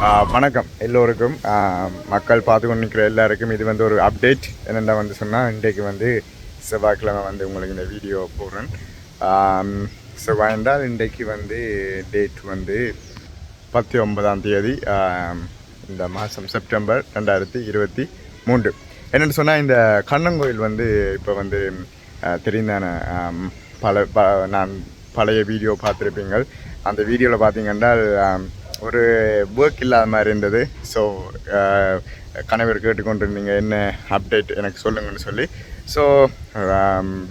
வணக்கம். எல்லோருக்கும் மக்கள் பார்த்து கொண்டு நிற்கிற எல்லாருக்கும் இது வந்து ஒரு அப்டேட் என்னென்ன வந்து சொன்னால் இன்றைக்கு வந்து செவ்வாய்க்கிழமை வந்து உங்களுக்கு இந்த வீடியோ போடுறேன். செவ்வாய் என்றால் இன்றைக்கு வந்து டேட் வந்து பத்து ஒன்பதாம் தேதி இந்த மாதம் செப்டம்பர் ரெண்டாயிரத்தி இருபத்தி மூன்று. என்னென்னு சொன்னால் இந்த கண்ணங்கோயில் வந்து இப்போ வந்து ஆஹ், தெரிந்தான பல ப நான் பழைய வீடியோ பார்த்துருப்பீங்கள். அந்த வீடியோவில் பார்த்தீங்கன்னா ஒரு ஒர்க் இல்லாத மாதிரி இருந்தது. ஸோ uh, கணவர் கேட்டுக்கொண்டிருந்தீங்க என்ன அப்டேட் எனக்கு சொல்லுங்கன்னு சொல்லி. ஸோ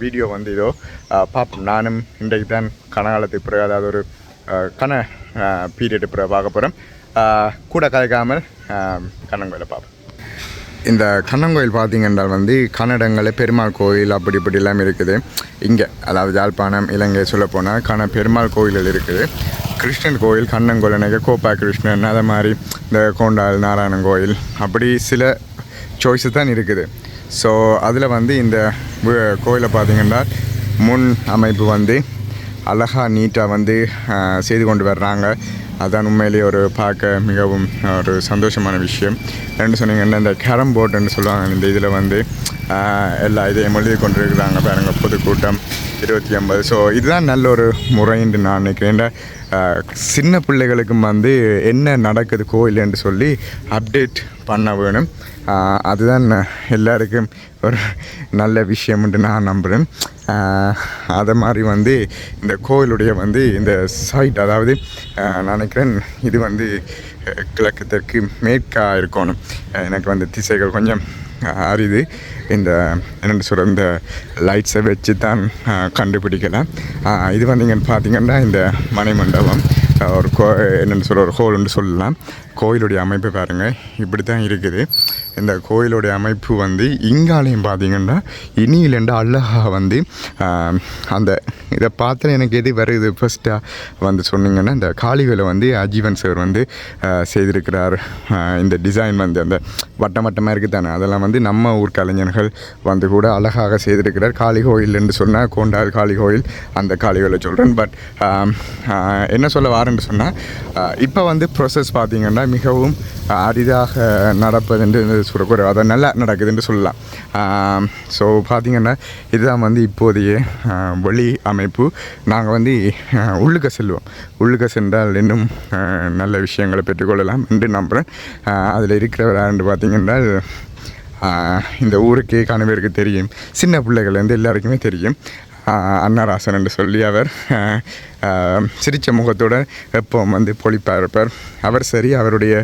வீடியோ um, வந்து இதோ பாப்போம் பார்ப்போம். நானும் இன்றைக்கு தான் கனகாலத்துக்கு பிறகு அதாவது ஒரு uh, கன பீரியட் பிறகு பார்க்க போகிறோம் கூட கலைக்காமல் um, கண்ணங்கோயிலை பார்ப்போம். இந்த கண்ணங்கோயில் பார்த்தீங்கன்றால் வந்து கன்னடங்களில் பெருமாள் கோயில் அப்படி இப்படி எல்லாம் இருக்குது. இங்கே அதாவது யாழ்ப்பாணம் இலங்கை சொல்லப்போனால் கண பெருமாள் கோயில்கள் இருக்குது. கிருஷ்ணன் கோயில் கண்ணங்கோயில் எனக்கு கோப்பா கிருஷ்ணன் அதை மாதிரி இந்த கோண்டால் நாராயணன் கோயில் அப்படி சில சாய்ஸு தான் இருக்குது. ஸோ அதில் வந்து இந்த கோயிலை பார்த்திங்கன்னா முன் அமைப்பு வந்து அழகாக நீட்டாக வந்து செய்து கொண்டு வர்றாங்க. அதுதான் உண்மையிலேயே ஒரு பார்க்க மிகவும் ஒரு சந்தோஷமான விஷயம். ரெண்டு சொன்னீங்கன்னா இந்த கேரம் போர்டுன்னு சொல்லுவாங்க இந்த இதில் வந்து எல்லா இதையும் எழுதி கொண்டு இருக்கிறாங்க பொதுக்கூட்டம் இருபத்தி ஐம்பது ஸோ இதுதான் நல்ல ஒரு முறைன்னு நான் நினைக்கிறேன். சின்ன பிள்ளைகளுக்கும் வந்து என்ன நடக்குது கோயில் என்று சொல்லி அப்டேட் பண்ண வேணும். அதுதான் எல்லாருக்கும் ஒரு நல்ல விஷயம்ன்ட்டு நான் நம்புகிறேன் அதை மாதிரி வந்து இந்த கோயிலுடைய வந்து இந்த சைட் அதாவது நினைக்கிறேன் இது வந்து கிழக்கு தெற்கு மேற்காக இருக்கணும். எனக்கு வந்து திசைகள் கொஞ்சம் அரிது. இந்த என்னென்னு சொல்கிற இந்த லைட்ஸை வச்சு தான் அஹ், கண்டுபிடிக்கலாம். இது வந்து இங்கே பார்த்தீங்கன்னா இந்த மணிமண்டபம் ஒரு கோ என்னென்னு சொல்கிற ஒரு ஹோல்னு சொல்லலாம். கோயிலுடைய அமைப்பு பாருங்கள் இப்படி தான் இருக்குது. இந்த கோயிலுடைய அமைப்பு வந்து இங்காலையும் பார்த்தீங்கன்னா இனியிலேருந்து அழகாக வந்து அந்த இதை பார்த்து எனக்கு எது வருது ஃபஸ்ட்டாக வந்து சொன்னீங்கன்னா இந்த காளிவேலை வந்து அஜீவன் சார் வந்து செய்திருக்கிறார். இந்த டிசைன் வந்து அந்த வட்டம் வட்டமாக இருக்குது தானே அதெல்லாம் வந்து நம்ம ஊர் கலைஞர்கள் வந்து கூட அழகாக செய்திருக்கிறார். காளி கோயில் சொன்னால் கோண்டால் காளி கோயில் அந்த காளி சொல்கிறேன் பட் என்ன சொல்ல வாரேன்னு சொன்னால் இப்போ வந்து ப்ரொசஸ் பார்த்தீங்கன்னா மிகவும் அரிதாக நடப்பது என்று சொல்லக்கூட அதை நல்லா நடக்குதுன்னு சொல்லலாம். ஸோ பார்த்திங்கன்னா இதுதான் வந்து இப்போதைய வழி அமைப்பு. நாங்கள் வந்து உள்ளுக்க செல்வோம். உள்ளுக்க சென்றால் இன்னும் நல்ல விஷயங்களை பெற்றுக்கொள்ளலாம் என்று நம்புகிறேன் அதில் இருக்கிறவர் யாருன்னு பார்த்திங்கன்னா இந்த ஊருக்கே கணவருக்கு தெரியும். சின்ன பிள்ளைகள்லேருந்து எல்லாருக்குமே தெரியும். அன்னராசன் என்று சொல்லி அவர் சிரித்த முகத்தோடு முகத்தோட எப்பவும் வந்து பொழிப்பாக இருப்பார். அவர் சரி அவருடைய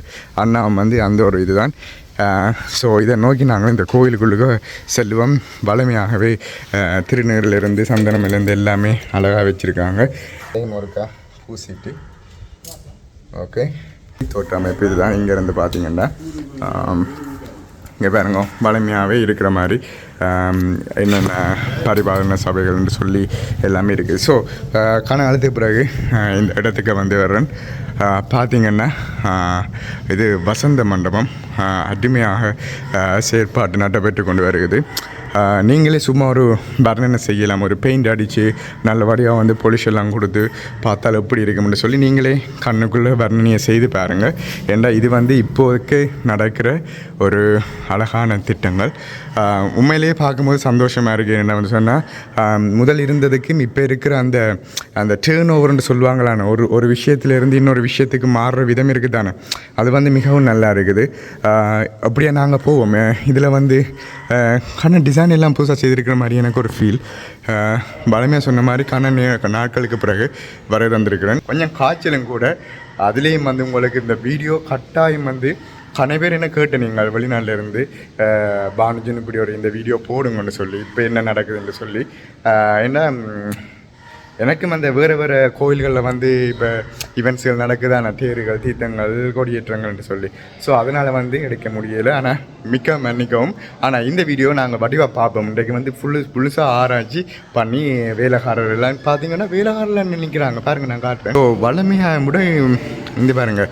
அண்ணாவும் வந்து அந்த ஒரு இதுதான். ஸோ இதை நோக்கி நாங்கள் இந்த கோயிலுக்குள்ளுக்கு செல்வம் வளமையாகவே திருநீரிலிருந்து சந்தனமிலிருந்து எல்லாமே அழகாக வச்சுருக்காங்க. ஒருக்கா பூசிட்டு ஓகே. தோற்ற அமைப்பு இதுதான். இங்கேருந்து பார்த்தீங்கன்னா இங்கே பாருங்க வலிமையாகவே இருக்கிற மாதிரி என்னென்ன பரிபாலன சபைகள்னு சொல்லி எல்லாமே இருக்குது ஸோ கண அழுத்த பிறகு இந்த இடத்துக்கு வந்து வர்றேன். பார்த்திங்கன்னா இது வசந்த மண்டபம் அடிமையாக அருமையாக செயற்பாட்டு நடைபெற்று கொண்டு வருகிறது. நீங்களே சும்மா ஒரு வர்ணனை செய்யலாம். ஒரு பெயிண்ட் அடித்து நல்லபடியாக வந்து பொலிஷெல்லாம் கொடுத்து பார்த்தால் எப்படி இருக்கும்னு சொல்லி நீங்களே கண்ணுக்குள்ளே வர்ணனையை செய்து பாருங்கள் ஏண்டா இது வந்து இப்போதைக்கு நடக்கிற ஒரு அழகான திட்டங்கள். உண்மையிலேயே பார்க்கும்போது சந்தோஷமாக இருக்குது என்ன வந்து சொன்னால் முதல் இருந்ததுக்கும் இப்போ இருக்கிற அந்த அந்த டேர்ன் ஓவர்னு சொல்லுவாங்களான ஒரு ஒரு விஷயத்துலேருந்து இன்னொரு விஷயத்துக்கு மாறுற விதம் இருக்குது தானே. அது வந்து மிகவும் நல்லா இருக்குது. அப்படியே நாங்கள் போவோம். இதில் வந்து கண்ண டிசைன் எல்லாம் புதுசாக செய்திருக்கிற மாதிரி எனக்கு ஒரு ஃபீல் பழமையாக சொன்ன மாதிரி கண்ணன் நாட்களுக்கு பிறகு வர தந்திருக்கிறேன் கொஞ்சம் காய்ச்சலும் கூட. அதுலேயும் வந்து உங்களுக்கு இந்த வீடியோ கட்டாயம் வந்து கனை பேர் என்ன கேட்டு நீங்கள் வெளிநாட்டிலேருந்து பானுஜன் இப்படி ஒரு இந்த வீடியோ போடுங்கன்னு சொல்லி இப்போ என்ன நடக்குதுன்னு சொல்லி ஏன்னா என்ன எனக்கும் அந்த வேறு வேறு கோயில்களில் வந்து இப்போ ஈவெண்ட்ஸ்கள் நடக்குதான? தேர்கள் தீர்த்தங்கள் கொடியேற்றங்கள் என்று சொல்லி. ஸோ அதனால் வந்து எடுக்க முடியலை. ஆனால் மிக்க மன்னிக்கவும். ஆனால் இந்த வீடியோ நாங்கள் வடிவாக பார்ப்போம். இன்றைக்கு வந்து ஃபுல்லு புதுசாக ஆராய்ச்சி பண்ணி வேலைக்காரர் எல்லாம் பார்த்தீங்கன்னா வேலைக்காரர்லாம் நினைக்கிறாங்க. பாருங்கள் நான் காட்டுறேன். ஸோ வளமையாக கூட இந்த பாருங்கள்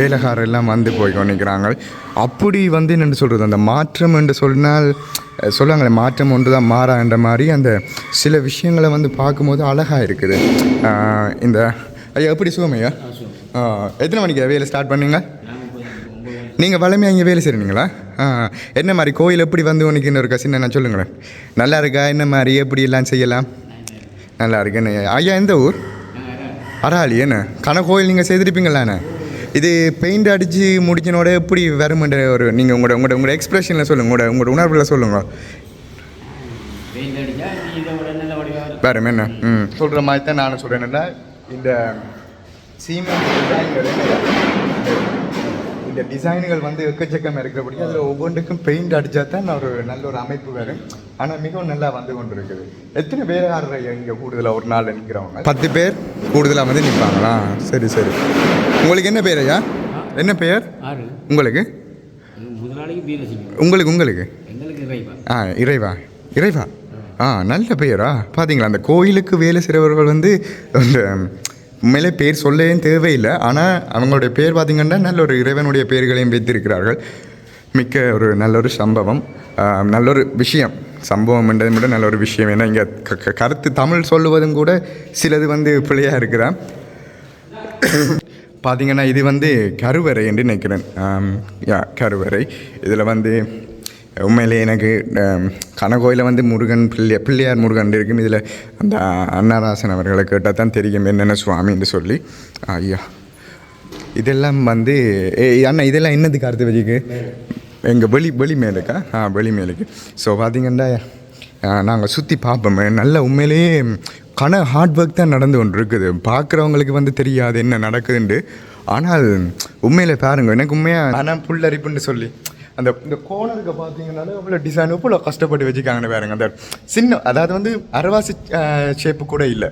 வேலைக்காரர் எல்லாம் வந்து போய் நினைக்கிறாங்க. அப்படி வந்து என்னென்னு சொல்கிறது அந்த மாற்றம் என்று சொன்னால் சொல்லுவாங்களே மாற்றம் ஒன்று தான் மாறான்ற மாதிரி அந்த சில விஷயங்களை வந்து பார்க்கும்போது அழகாக இருக்குது. இந்த ஐயா எப்படி சுகமையா ஆ எத்தனை மணிக்கு வேலை ஸ்டார்ட் பண்ணீங்க நீங்கள் வளமையாக இங்கே வேலை செய்கிறீங்களா ஆ என்ன மாதிரி கோயில் எப்படி வந்து உனக்கு இன்னொரு கசின் நான் சொல்லுங்களேன். நல்லா இருக்கா? என்ன மாதிரி? எப்படி எல்லாம் செய்யலாம்? நல்லா இருக்கு. என்ன ஐயா எந்த ஊர்? அராளி என்ன? கன கோயில் நீங்கள் செய்திருப்பீங்களாண்ணே இது பெயிண்ட் அடித்து முடிச்சினோட எப்படி வருமென்ற ஒரு நீங்கள் உங்களோட உங்களோட உங்களோட எக்ஸ்பிரஷனில் சொல்லுங்கள் உங்களோட உங்களோட உணர்வில் சொல்லுங்கள் வேறு என்ன? ம். சொல்கிற மாதிரி தான் நானும் சொல்கிறேன் இந்த சீமெண்ட் டிசைன்கள் இந்த டிசைன்கள் வந்து எக்கச்சக்கம் இருக்கிறபடி அதில் ஒவ்வொன்றுக்கும் பெயிண்ட் அடித்தா தான் ஒரு நல்ல ஒரு அமைப்பு வரும். ஆனால் மிகவும் நல்லா வந்து கொண்டு இருக்குது எத்தனை பேர் ஆடுற இங்கே கூடுதலாக ஒரு நாள் நிற்கிறவங்க? பத்து பேர் கூடுதலாக வந்து நிற்பாங்களா சரி சரி. உங்களுக்கு என்ன பேர் ஐயா? என்ன பெயர் ஆறு. உங்களுக்கு? உங்களுக்கு உங்களுக்கு. எங்களுக்கு இறைவா. ஆ இறைவா. இறைவா. ஆ நல்ல பெயரா? பார்த்தீங்களா அந்த கோயிலுக்கு வேலை செய்கிறவர்கள் வந்து அந்த உண்மையிலே பேர் சொல்லவே தேவையில்லை. ஆனால் அவங்களுடைய பேர் பார்த்திங்கன்னா நல்ல ஒரு இறைவனுடைய பெயர்களையும் வைத்திருக்கிறார்கள். மிக்க ஒரு நல்ல ஒரு சம்பவம். நல்ல ஒரு விஷயம். சம்பவம் என்றதை விட நல்ல ஒரு விஷயம். ஏன்னா இங்கே க கருத்து தமிழ் சொல்லுவதும் கூட சிலது வந்து பிள்ளையாக இருக்குதான் பார்த்தீங்கன்னா இது வந்து கருவறை என்று நினைக்கிறேன். யா கருவறை. இதில் வந்து உண்மையிலே எனக்கு கனகோயில் கனகோயிலில் வந்து முருகன் பிள்ளையார் பிள்ளையார் முருகன் இருக்கும். இதில் அந்த அன்னராசன் அவர்களை கேட்டால் தான் தெரியும் என்னென்ன சுவாமின்னு சொல்லி. ஐயா இதெல்லாம் வந்து ஏ அண்ணா இதெல்லாம் என்னதுக்கு கருத்து வழிக்கு எங்கள் வெளி வெளி மேலுக்கா? ஆ வெளி மேலுக்கு. ஸோ பார்த்தீங்கன்னா நாங்கள் சுற்றி பார்ப்போம் நல்ல உண்மையிலேயே கன ஹார்ட் ஒர்க் தான் நடந்து கொண்டு இருக்குது பார்க்குறவங்களுக்கு வந்து தெரியாது என்ன நடக்குதுன்ட்டு. ஆனால் உண்மையில் பாருங்க எனக்கு உண்மையாக ஆனால் புல்லரிப்புன்னு சொல்லி. அந்த இந்த கோணருக்கு பார்த்தீங்கன்னாலே அவ்வளோ டிசைன் இவ்வளோ கஷ்டப்பட்டு வச்சுக்காங்கன்னு பாருங்க. அந்த சின்ன அதாவது வந்து அரவாசி ஷேப்பு கூட இல்லை.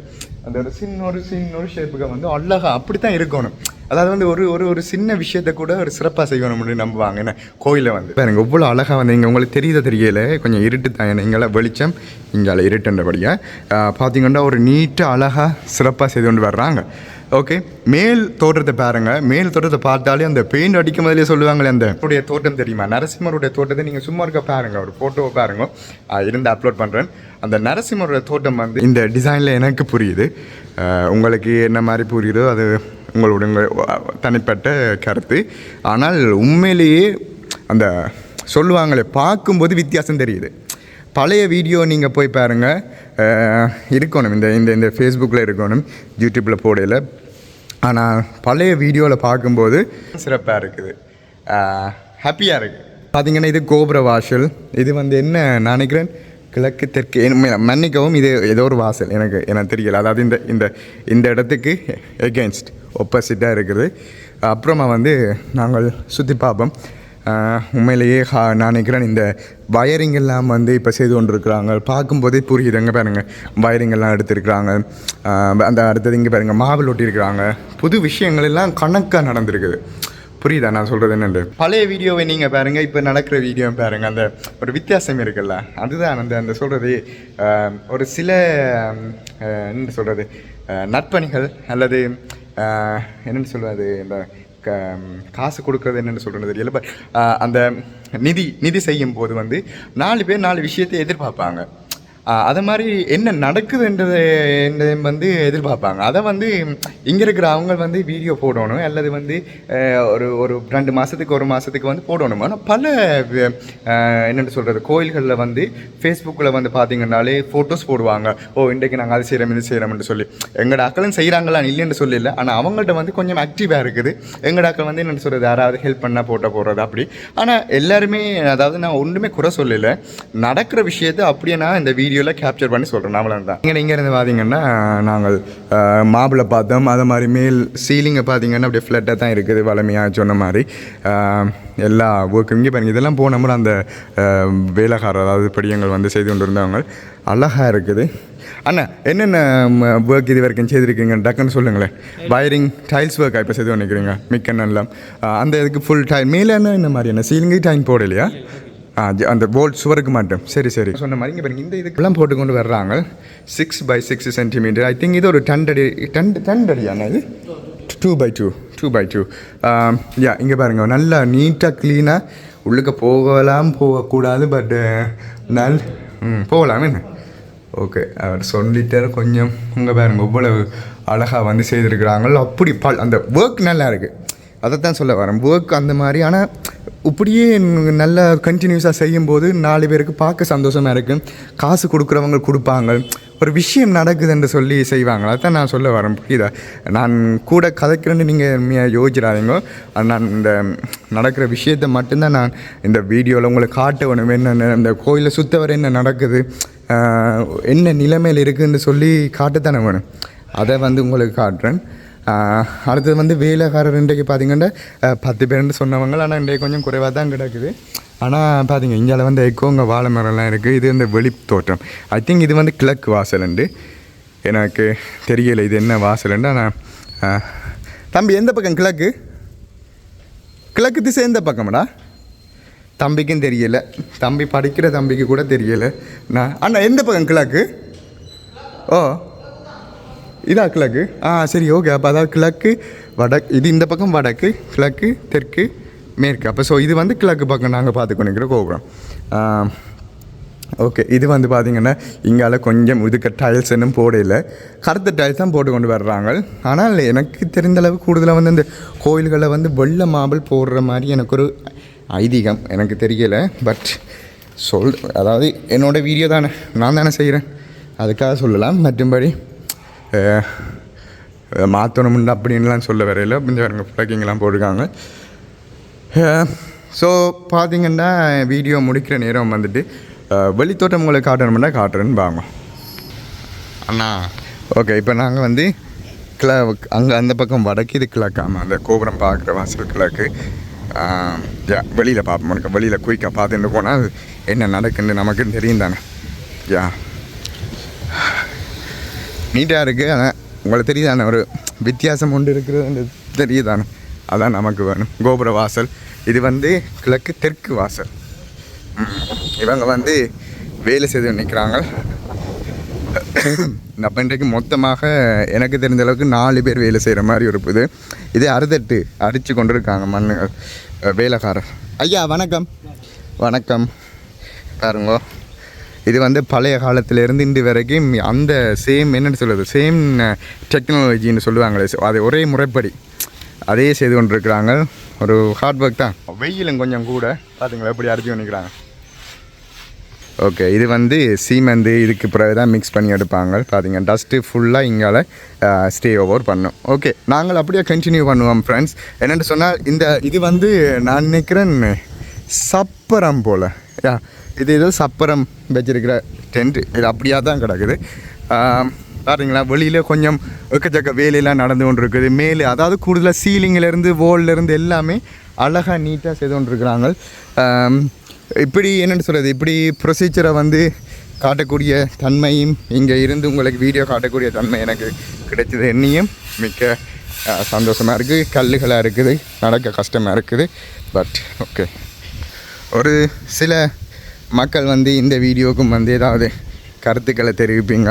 அந்த ஒரு சின்ன ஒரு சின்ன ஒரு ஷேப்புக்கு வந்து அழகாக அப்படி தான் இருக்கணும். அதாவது வந்து ஒரு ஒரு ஒரு சின்ன விஷயத்தை கூட ஒரு சிறப்பாக செய்யணும் அப்படின்னு நம்புவாங்க. என்ன? கோயிலில் வந்து. பாருங்க இவ்வளோ அழகாக வந்து இங்கே உங்களுக்கு தெரியுத தெரியல. கொஞ்சம் இருட்டு தான். என்ன இங்கெல்லாம் வெளிச்சம் இங்கே இருட்டுன்றபடியாக பார்த்தீங்கன்னா ஒரு நீட்டாக அழகாக சிறப்பாக செய்து கொண்டு வர்றாங்க. ஓகே மேல் தோற்றத்தை பாருங்க. மேல் தோற்றத்தை பார்த்தாலே அந்த பெயிண்ட் அடிக்கும் போதிலே சொல்லுவாங்களே அந்த உடைய தோட்டம் தெரியுமா? நரசிம்மருடைய தோட்டத்தை நீங்கள் சும்மா இருக்க பாருங்க. ஒரு ஃபோட்டோவை பாருங்க. இருந்து அப்லோட் பண்ணுறேன் அந்த நரசிம்மருடைய தோட்டம் வந்து இந்த டிசைனில் எனக்கு புரியுது. உங்களுக்கு என்ன மாதிரி புரியுதோ அது உங்களுடைய தனிப்பட்ட கருத்து. ஆனால் உண்மையிலேயே அந்த சொல்லுவாங்களே பார்க்கும்போது வித்தியாசம் தெரியுது. பழைய வீடியோ நீங்கள் போய் பாருங்கள் இருக்கணும். இந்த இந்த இந்த ஃபேஸ்புக்கில் இருக்கணும். யூடியூப்பில் போடையில். ஆனால் பழைய வீடியோவில் பார்க்கும்போது சிறப்பாக இருக்குது. ஹாப்பியாக இருக்குது பார்த்தீங்கன்னா இது கோபுர வாசல். இது வந்து என்ன நான் நினைக்கிறேன்? கிழக்கு தெற்கு மன்னிக்கவும் இது ஏதோ ஒரு வாசல். எனக்கு எனக்கு தெரியல. அதாவது இந்த இந்த இந்த இடத்துக்கு எகென்ஸ்ட் ஒப்போசிட்டாக இருக்குது. அப்புறமா வந்து நாங்கள் சுற்றி பார்ப்போம். உண்மையிலேயே ஹா- நான் நினைக்கிறேன் இந்த வயரிங் எல்லாம் வந்து இப்போ செய்து கொண்டிருக்கிறாங்க. பார்க்கும்போதே புரியுது எங்கே பாருங்க. வயரிங் எல்லாம் எடுத்திருக்கிறாங்க. அந்த அடுத்தது இங்கே பாருங்கள் மாவில் ஒட்டியிருக்கிறாங்க. புது விஷயங்கள் எல்லாம் கணக்காக நடந்திருக்குது. புரியுதா நான் சொல்கிறது என்னென்று பழைய வீடியோவை நீங்கள் பாருங்கள் இப்போ நடக்கிற வீடியோ பாருங்கள் அந்த ஒரு வித்தியாசம் இருக்குல்ல. அதுதான் அந்த அந்த சொல்கிறது ஒரு சில என்ன சொல்கிறது நற்பணிகள் அல்லது என்னென்னு சொல்வது சொல்கிறது இந்த க காசு கொடுக்கறது என்னென்னு சொல்கிறது தெரியல. பட் அந்த நிதி நிதி செய்யும் போது வந்து நாலு பேர் நாலு விஷயத்தை எதிர்பார்ப்பாங்க. அது மாதிரி என்ன நடக்குதுன்றது என்றதையும் வந்து எதிர்பார்ப்பாங்க. அதை வந்து இங்கே இருக்கிற அவங்க வந்து வீடியோ போடணும் அல்லது வந்து ஒரு ஒரு ரெண்டு மாதத்துக்கு ஒரு மாதத்துக்கு வந்து போடணும். ஆனால் பல என்னென்னு சொல்கிறது கோயில்களில் வந்து ஃபேஸ்புக்கில் வந்து பார்த்தீங்கன்னாலே ஃபோட்டோஸ் போடுவாங்க. ஓ இன்றைக்கு நாங்கள் அது செய்கிறோம் இது செய்கிறோம்னு சொல்லி. எங்களோட அக்களும் செய்கிறாங்களா இல்லைன்னு சொல்லல ஆனால் அவங்கள்ட்ட வந்து கொஞ்சம் ஆக்டிவாக இருக்குது. எங்களோட அக்கள் வந்து என்னென்னு சொல்கிறது யாராவது ஹெல்ப் பண்ணால் போட்டோ போடுறது அப்படி. ஆனால் எல்லாருமே அதாவது நான் ஒன்றுமே குறை சொல்லலை. நடக்கிற விஷயத்தை அப்படியே நான் இந்த வீடியோ வீடியோவில் கேப்சர் பண்ணி சொல்கிறோம் நாமளாக தான் இங்கே இங்கே இருந்து பார்த்தீங்கன்னா நாங்கள் மாபிளை பார்த்தோம் அது மாதிரி மேல் சீலிங்கை பார்த்தீங்கன்னா அப்படியே ஃப்ளட்டாக தான் இருக்குது. வளமையாக சொன்ன மாதிரி. எல்லா ஒர்க்கும் இங்கே பாருங்க. இதெல்லாம் போனோம்னா அந்த வேலைக்காரர் அதாவது படியங்கள் வந்து செய்து கொண்டு இருந்தவங்க அழகாக இருக்குது. அண்ணா என்னென்ன ஒர்க் இது வரைக்கும் செய்திருக்கீங்க? டக்குன்னு சொல்லுங்களேன். வயரிங் டைல்ஸ் ஒர்க்காக இப்போ செய்து பண்ணிக்கிறீங்க மிக்க நல்லா அந்த இதுக்கு ஃபுல் டைல் மேலே என்ன இந்த மாதிரி என்ன சீலிங்கு டைம் போடலையா? அந்த போல்ட் சுவருக்கு மட்டும். சரி சரி. சொன்ன மாதிரி இங்கே பாருங்க இந்த இதுக்கெல்லாம் போட்டு கொண்டு வர்றாங்க. Six by six centimetre I think இது ஒரு டென் அடி டென் டென் அடியாண்ணா இது? Two by two two by two yeah இங்கே பாருங்க நல்லா நீட்டாக க்ளீனாக உள்ளுக்க போகலாம் போகக்கூடாது பட்டு uh, நல் ம் போகலாம் என்ன? ஓகே அவர் சொல்லிட்டார் கொஞ்சம். இங்கே பாருங்க இவ்வளவு அழகாக வந்து செய்திருக்கிறாங்களோ அப்படி பல் அந்த ஒர்க் நல்லா இருக்குது அதை தான் சொல்ல வரேன். ஒர்க் அந்த மாதிரி ஆனால் இப்படியே நல்லா கண்டினியூஸாக செய்யும்போது நாலு பேருக்கு பார்க்க சந்தோஷமாக இருக்கும் காசு கொடுக்குறவங்க கொடுப்பாங்க. ஒரு விஷயம் நடக்குதுன்னு சொல்லி செய்வாங்க. அதான் நான் சொல்ல வரேன் புரியுதா? நான் கூட கதைக்கிறேன்னு நீங்கள் யோசிச்சிடாதீங்க. நான் இந்த நடக்கிற விஷயத்தை மட்டும்தான் நான் இந்த வீடியோவில் உங்களுக்கு காட்ட வேணும். என்ன இந்த கோயிலை சுற்ற வர என்ன நடக்குது? என்ன நிலைமையில் இருக்குதுன்னு சொல்லி காட்டத்தானே வேணும். அதை வந்து உங்களுக்கு காட்டுறேன். அடுத்தது வந்து வேலைக்காரர் இன்றைக்கு பார்த்தீங்கன்னா பத்து பேருன்னு சொன்னவங்க ஆனால் இன்றைக்கு கொஞ்சம் குறைவாக தான் கிடக்குது. ஆனால் பார்த்தீங்க இங்கே வந்து எக்கோங்க வாழை மரம்லாம் இருக்குது இது இந்த வெளி தோற்றம் ஐ திங்க் இது வந்து கிழக்கு வாசலுண்டு எனக்கு தெரியலை இது என்ன வாசலுண்டு ஆனால் தம்பி எந்த பக்கம்? கிழக்கு? கிழக்கு திசை எந்த பக்கம்டா? தம்பிக்கும் தெரியலை. தம்பி படிக்கிற தம்பிக்கு கூட தெரியலை. நான் அண்ணா எந்த பக்கம்? கிழக்கு? ஓ இதா கிழக்கு. ஆ சரி ஓகே அப்போ அதாவது கிழக்கு வடக்கு இது இந்த பக்கம் வடக்கு கிழக்கு தெற்கு மேற்கு. அப்போ ஸோ இது வந்து கிழக்கு பக்கம் நாங்கள் பார்த்து நிற்கிற கோபுரம் ஓகே இது வந்து பார்த்திங்கன்னா இங்கால கொஞ்சம் இதுக்கு டைல்ஸ் இன்னும் போடையில் கருத்த டைல்ஸ் தான் போட்டு கொண்டு வர்றாங்க. ஆனால் எனக்கு தெரிந்த அளவு கூடுதலாக வந்து இந்த கோயில்களில் வந்து வெள்ளை மாபிள் போடுற மாதிரி எனக்கு ஒரு ஐதீகம் எனக்கு தெரியலை. பட் சொல் அதாவது என்னோட வீடியோ தானே. நான் தானே செய்கிறேன் அதுக்காக சொல்லலாம். மற்றும்படி மாற்றணும்னு அப்படின்லாம் சொல்ல வரையில் கொஞ்சம் பாருங்க பிளக்கிங்லாம் போட்டிருக்காங்க. ஸோ பார்த்தீங்கன்னா வீடியோ முடிக்கிற நேரம் வந்துட்டு வெளித்தோட்டம் உங்களை காட்டணும்னா காட்டுறேன்னு வாங்க. அண்ணா. ஓகே இப்போ நாங்கள் வந்து கிள அங்கே அந்த பக்கம் வடக்கு இது கிழக்காம அந்த கோபுரம் பார்க்குற வாசல் கிழக்கு. வெளியில் பார்ப்போம் உனக்கு வெளியில் குயிக்காக பார்த்துட்டு போனால் என்ன நடக்குன்னு நமக்குன்னு தெரியும் தானே. யா நீட்டாக இருக்குது ஆனால் உங்களுக்கு தெரியுதானே ஒரு வித்தியாசம் ஒன்று இருக்கிறது தெரியுதானே? அதான் நமக்கு வேணும். கோபுர வாசல். இது வந்து கிழக்கு தெற்கு வாசல். இவங்க வந்து வேலை செய்து நிற்கிறாங்க. நம்ம இன்றைக்கு மொத்தமாக எனக்கு தெரிஞ்ச அளவுக்கு நாலு பேர் வேலை செய்கிற மாதிரி ஒரு இதே அறுதட்டு அடித்து கொண்டு இருக்காங்க மண்ணுகள் வேலைக்காரர். ஐயா வணக்கம். வணக்கம். பாருங்க. இது வந்து பழைய காலத்திலேருந்து இன்று வரைக்கும் அந்த சேம் என்னென்னு சொல்கிறது சேம் டெக்னாலஜின்னு சொல்லுவாங்களே. அது ஒரே முறைப்படி. அதே செய்து கொண்டிருக்கிறாங்க. ஒரு ஹார்ட் ஒர்க் தான். வெயிலும் கொஞ்சம் கூட. பார்த்துங்களா எப்படி அரைச்சி பண்ணிக்கிறாங்க ஓகே இது வந்து சீமெந்து இதுக்கு பிறகு தான் மிக்ஸ் பண்ணி எடுப்பாங்க. பார்த்தீங்க டஸ்ட்டு ஃபுல்லாக இங்கால ஸ்டே ஓவர் பண்ணும். ஓகே நாங்கள் அப்படியே கண்டினியூ பண்ணுவோம் ஃப்ரெண்ட்ஸ் என்னென்னு சொன்னால் இந்த இது வந்து நான் நினைக்கிறேன் சப்பரம் போல். யா இது ஏதோ சப்பரம் வச்சிருக்கிற டென்ட் இது அப்படியாக தான் கிடக்குது. பாருங்களா வெளியில் கொஞ்சம் எக்கச்சக்க வேலையெல்லாம் நடந்து கொண்டு இருக்குது மேலே அதாவது கூடுதலாக சீலிங்கிலேருந்து வோல்லேருந்து எல்லாமே அழகாக நீட்டாக செய்து கொண்டிருக்கிறாங்க. இப்படி என்னென்னு சொல்கிறது இப்படி ப்ரொசீஜரை வந்து காட்டக்கூடிய தன்மையும் இங்கே இருந்து உங்களுக்கு வீடியோ காட்டக்கூடிய தன்மை எனக்கு கிடைச்சது. என்னையும் மிக்க சந்தோஷமாக இருக்குது கல்லுகளாக இருக்குது. நடக்க கஷ்டமாக இருக்குது. பட் ஓகே ஒரு சில மக்கள் வந்து இந்த வீடியோவுக்கும் வந்து ஏதாவது கருத்துக்களை தெரிவிப்பீங்க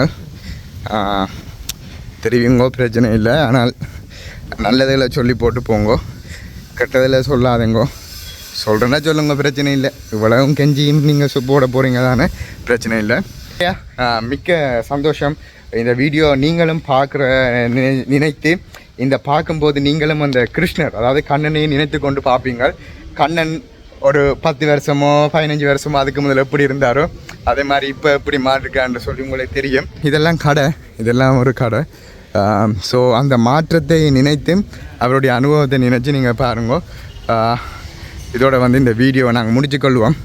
ஆஹ், தெரிவிங்கோ பிரச்சனை இல்லை. ஆனால் நல்லதில் சொல்லி போட்டு போங்கோ. கெட்டதில் சொல்லாதீங்கோ. சொல்கிறேன்னா சொல்லுங்க பிரச்சனை இல்லை. இவ்வளவும் கெஞ்சியும் நீங்கள் போட போகிறீங்க தானே? பிரச்சனை இல்லை. மிக்க சந்தோஷம். இந்த வீடியோ நீங்களும் பார்க்குற நினை நினைத்து இந்த பார்க்கும்போது நீங்களும் அந்த கிருஷ்ணர் அதாவது கண்ணனை நினைத்து கொண்டு பார்ப்பீங்க கண்ணன் ஒரு பத்து வருஷமோ பதினஞ்சு வருஷமோ அதுக்கு முதல்ல எப்படி இருந்தாரோ அதே மாதிரி இப்போ எப்படி மாறிருக்கான்னு சொல்லி உங்களுக்கு தெரியும். இதெல்லாம் கடை இதெல்லாம் ஒரு கடை. ஸோ அந்த மாற்றத்தை நினைத்து அவருடைய அனுபவத்தை நினைச்சு நீங்கள் பாருங்க. இதோட வந்து இந்த வீடியோவை நாங்கள் முடிச்சுக்கொள்வோம்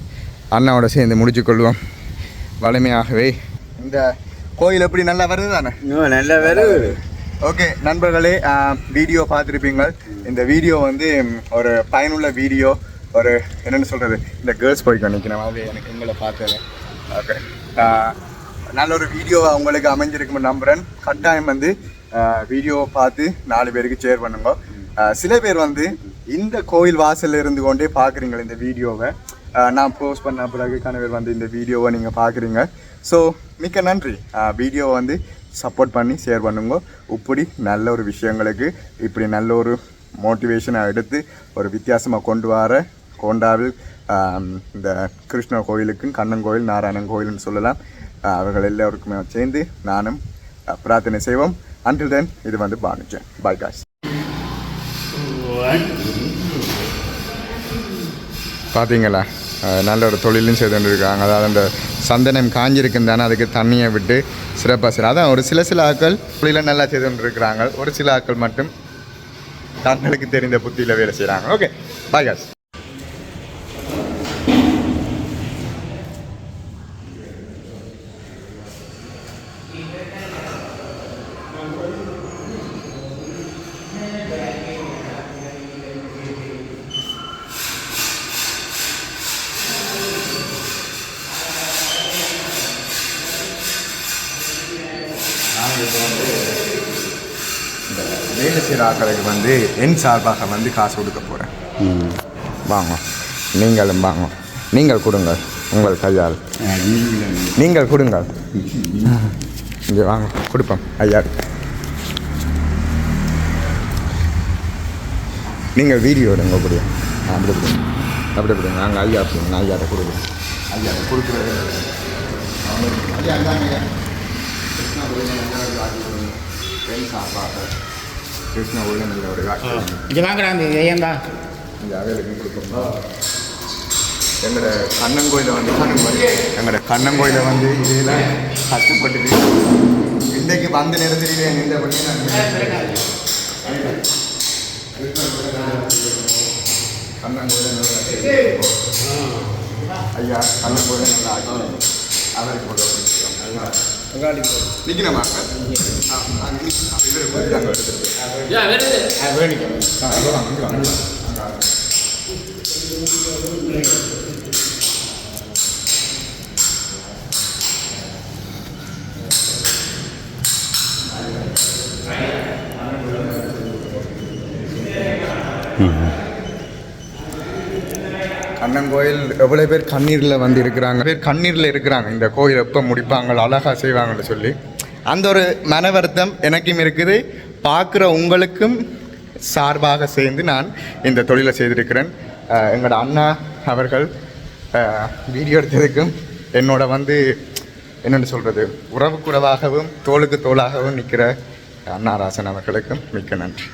அண்ணாவோட சேர்ந்து முடிச்சுக்கொள்வோம் வலிமையாகவே. இந்த கோயில் எப்படி நல்லா வருது தானே? நல்ல வேலை ஓகே நண்பர்களே வீடியோ பார்த்துருப்பீங்க. இந்த வீடியோ வந்து ஒரு பயனுள்ள வீடியோ. ஒரு என்னென்னு சொல்கிறது இந்த கேர்ள்ஸ் போய் நிற்கிற மாதிரி எனக்கு எங்களை பார்த்தது. ஓகே நல்ல ஒரு வீடியோ அவங்களுக்கு அமைஞ்சிருக்குன்னு நம்புகிறேன் கட்டாயம் வந்து வீடியோவை பார்த்து நாலு பேருக்கு ஷேர் பண்ணுங்க. சில பேர் வந்து இந்த கோயில் வாசலில் இருந்து கொண்டே பார்க்குறீங்களே இந்த வீடியோவை நான் போஸ்ட் பண்ண பிறகு கணவர் வந்து இந்த வீடியோவை நீங்கள் பார்க்குறீங்க. ஸோ மிக்க நன்றி. வீடியோவை வந்து சப்போர்ட் பண்ணி ஷேர் பண்ணுங்க. இப்படி நல்ல ஒரு விஷயங்களுக்கு இப்படி நல்ல ஒரு மோட்டிவேஷனை எடுத்து ஒரு வித்தியாசமாக கொண்டு வர கோண்டாவில் இந்த கிருஷ்ண கோயிலுக்கும் கண்ணன் கோயில் நாராயணன் கோயில்னு சொல்லலாம். அவர்கள் எல்லோருக்குமே சேர்ந்து நானும் பிரார்த்தனை செய்வோம். அன்டில் தென் இது வந்து பானுஜன் பாய் காஷ் பார்த்தீங்களா நல்ல ஒரு தொழிலும் செய்து கொண்டிருக்காங்க அதாவது அந்த சந்தனம் காஞ்சிருக்கும் தானே அதுக்கு தண்ணியை விட்டு சிறப்பாக செய்யலாம் அதான் ஒரு சில சில ஆட்கள் தொழிலை நல்லா செய்து கொண்டிருக்கிறாங்க ஒரு சில ஆட்கள் மட்டும் தங்களுக்கு தெரிந்த புத்தியில் வேலை செய்கிறாங்க ஓகே பாய் காஸ் இந்த வேலை வந்து என் சார்பாக வந்து காசு கொடுக்க போகிறேன் வாங்க. நீங்களும் வாங்க. நீங்கள் கொடுங்க. உங்கள் கையால். நீங்கள் கொடுங்க. இங்கே வாங்க. கொடுப்போம். ஐயா. நீங்கள் வீடியோ எடுங்க அப்படியே. அப்படி கொடுங்க. அப்படி கொடுங்க. நாங்கள் ஐயா கொடுங்க. நான் ஐயாட்ட கொடுக்குறேன். ஐயா கொடுக்குறது ஐயா இந்தாங்க ஐயா. கிருஷ்ணா கிருஷ்ணா உலகம் ஒரு கொடுங்க இங்கே வாங்குறாங்க ஏன்டா இந்த அவைகளுக்கும் கொடுப்போம் எங்களோட கண்ணன் கோயிலை வந்து எங்களோட கண்ணன் கோயிலை வந்து இதெல்லாம் கஷ்டப்பட்டுட்டு இன்றைக்கு வந்த நேரத்திலே நின்ற பண்ணி கண்ணன் கோயிலை நல்லா ஐயா கண்ணன் கோயிலை நல்லா ஆக்கி அவருக்கு போட்டு நிற்கணுமா இதில் போய் நாங்கள் எடுத்துகிட்டு வேணிக்கம் அண்ணன் கோயில் எவ்வளோ பேர் கண்ணீரில் வந்து இருக்கிறாங்க பேர் கண்ணீரில் இருக்கிறாங்க? இந்த கோயில் எப்போ முடிப்பாங்க? அழகாக செய்வாங்கன்னு சொல்லி. அந்த ஒரு மன வருத்தம் எனக்கும் இருக்குது. பார்க்குற உங்களுக்கும் சார்பாக சேர்ந்து நான் இந்த தொழிலை செய்திருக்கிறேன். எங்களோட அண்ணா அவர்கள் வீடியோ எடுத்ததுக்கும் என்னோட வந்து என்னென்னு சொல்கிறது உறவுக்குறவாகவும் தோளுக்கு தோளாகவும் நிற்கிற அண்ணா ராசன் அவர்களுக்கும் மிக்க நன்றி.